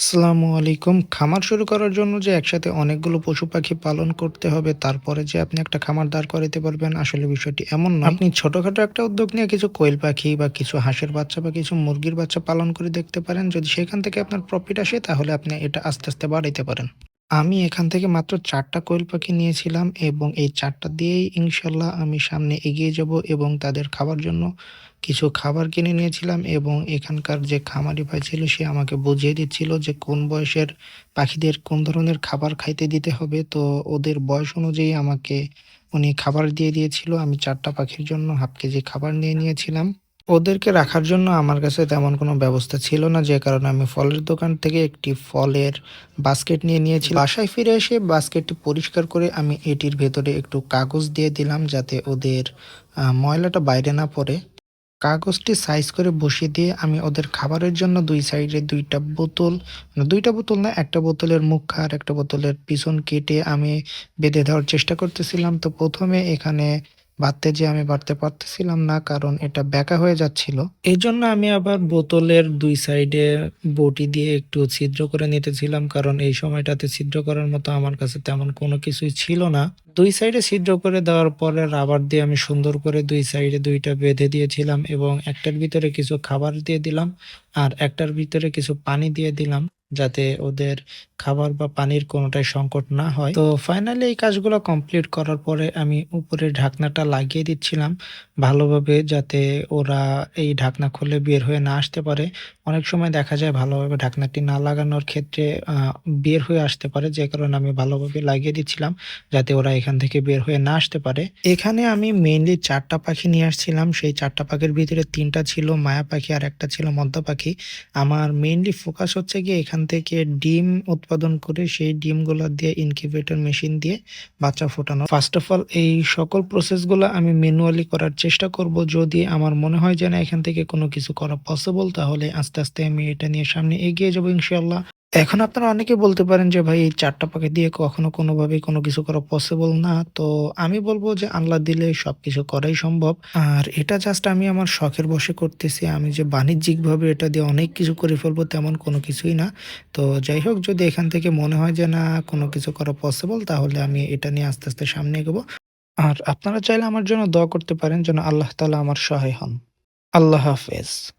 আসসালামু আলাইকুম। খামার শুরু করার জন্য যে একসাথে অনেকগুলো পশু-পাখি পালন করতে হবে, তারপরে যে আপনি একটা খামার দাঁড় করাইতে পারবেন, আসলে বিষয়টি এমন নয়। আপনি ছোটখাটো একটা উদ্যোগ নিয়ে কিছু কোয়েল পাখি বা কিছু হাঁসের বাচ্চা বা কিছু মুরগির বাচ্চা পালন করে দেখতে পারেন। যদি সেখান থেকে আপনার প্রফিট আসে, তাহলে আপনি এটা আস্তে, আস্তে বাড়াইতে পারেন। আমি এখান থেকে মাত্র ৪ টা কোয়েল পাখি নিয়েছিলাম এবং এই ৪ টা দিয়েই ইনশাল্লাহ আমি সামনে এগিয়ে যাব এবং তাদের খাবার জন্য কিছু খাবার কিনে নিয়েছিলাম এবং এখানকার যে খামারি ভাই ছিল সে আমাকে বুঝিয়ে দিচ্ছিল যে কোন বয়সের পাখিদের কোন ধরনের খাবার খাইতে দিতে হবে। তো ওদের বয়স অনুযায়ী আমাকে উনি খাবার দিয়ে দিয়েছিল। আমি চারটা পাখির জন্য হাফ কেজি খাবার নিয়ে নিয়েছিলাম। ওদেরকে রাখার জন্য আমার কাছে তেমন কোনো ব্যবস্থা ছিল না। যে কারণে আমি ফলের দোকান থেকে একটি ফলের বাস্কেট নিয়ে নিয়েছি। বাসায় ফিরে এসে বাস্কেটটি পরিষ্কার করে আমি এটির ভেতরে একটু কাগজ দিয়ে দিলাম যাতে ওদের ময়লাটা বাইরে না পড়ে। কাগজটি সাইজ করে বসিয়ে দিয়ে আমি ওদের খাবারের জন্য দুই সাইডে দুইটা বোতল, না ২ বোতল না, একটা বোতলের মুখা আর একটা বোতলের পিছন কেটে আমি বেঁধে দেওয়ার চেষ্টা করতেছিলাম। তো প্রথমে এখানে বাঁধতে যেয়ে আমি বাড়তে পারতেছিলাম না, কারণ এটা বেঁকা হয়ে যাচ্ছিল। এই জন্য আমি আবার বোতলের দুই সাইডে বটি দিয়ে একটু ছিদ্র করে নিতেছিলাম, কারণ এই সময়টাতে ছিদ্র করার মতো আমার কাছে তেমন কোনো কিছুই ছিল না। দুই সাইডে ছিদ্র করে দেওয়ার পরে রাবার দিয়ে আমি সুন্দর করে দুই সাইডে দুইটা বেঁধে দিয়েছিলাম এবং একটার ভিতরে কিছু খাবার দিয়ে দিলাম আর একটার ভিতরে কিছু পানি দিয়ে দিলাম যাতে ওদের খাবার বা পানির কোনোটাই সংকট না হয়। তো ফাইনালি এই কাজগুলো কমপ্লিট করার পরে আমি উপরে ঢাকনাটা লাগিয়ে দিচ্ছিলাম ভালোভাবে যাতে ওরা এই ঢাকনা খুলে বের হয়ে না আসতে পারে। অনেক সময় দেখা যায় ভালোভাবে ঢাকনাটি না লাগানোর ক্ষেত্রে বের হয়ে আসতে পারে যে কারণে আমি ভালোভাবে লাগিয়ে দিচ্ছিলাম যাতে ওরা এখান থেকে বের হয়ে না আসতে পারে। এখানে আমি মেইনলি চারটা পাখি নিয়ে আসছিলাম। সেই চারটা পাখির ভিতরে তিনটা ছিল মায়া পাখি আর একটা ছিল মদ্দা পাখি। আমার মেইনলি ফোকাস হচ্ছে গিয়ে এখান থেকে ডিম উৎপাদন করে সেই ডিমগুলো দিয়ে ইনকিউবেটর মেশিন দিয়ে বাচ্চা ফোটানো। ফার্স্ট অফ অল এই সকল প্রসেসগুলো আমি ম্যানুয়ালি করার চেষ্টা করব। যদি আমার মনে হয় যে না এখান থেকে কোনো কিছু করা পসিবল তাহলে আস্তে, আস্তে আমি এটা নিয়ে সামনে এগিয়ে যাব ইনশাআল্লাহ। এখন আপনারা অনেকেই বলতে পারেন যে ভাই এই ৪ টা পাখি দিয়ে কখনো কোনোভাবেই কোনো কিছু করা পসিবল না। তো আমি বলব যে আল্লাহ দিলে সবকিছু করাই সম্ভব। আর এটা জাস্ট আমি আমার শখের বশে করতেছি। আমি যে বাণিজ্যিকভাবে এটা দিয়ে অনেক কিছু করে ফেলব তেমন কোনো কিছুই না। তো যাই হোক যদি এখান থেকে মনে হয় যে না কোনো কিছু করা পসিবল তাহলে আমি এটা নিয়ে আস্তে, আস্তে সামনে এগোবো। আর আপনারা চাইলে আমার জন্য দোয়া করতে পারেন যেন আল্লাহ তালা আমার সহায় হন। আল্লাহ হাফেজ।